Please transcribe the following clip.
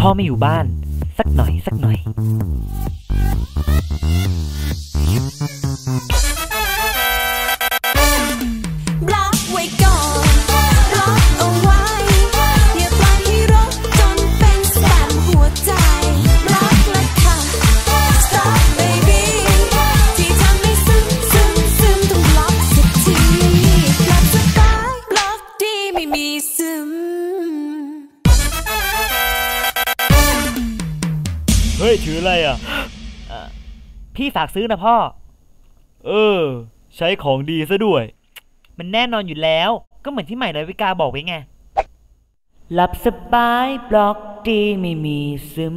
พ่อไม่อยู่บ้าน สักหน่อยสักหน่อยบล็ เฮ้ยถืออะไรอะ พี่ฝากซื้อนะพ่อ เออ ใช้ของดีซะด้วย มันแน่นอนอยู่แล้ว ก็เหมือนที่ใหม่ดาวิกาบอกไว้ไงหลับสบายบล็อกดีไม่มีซึม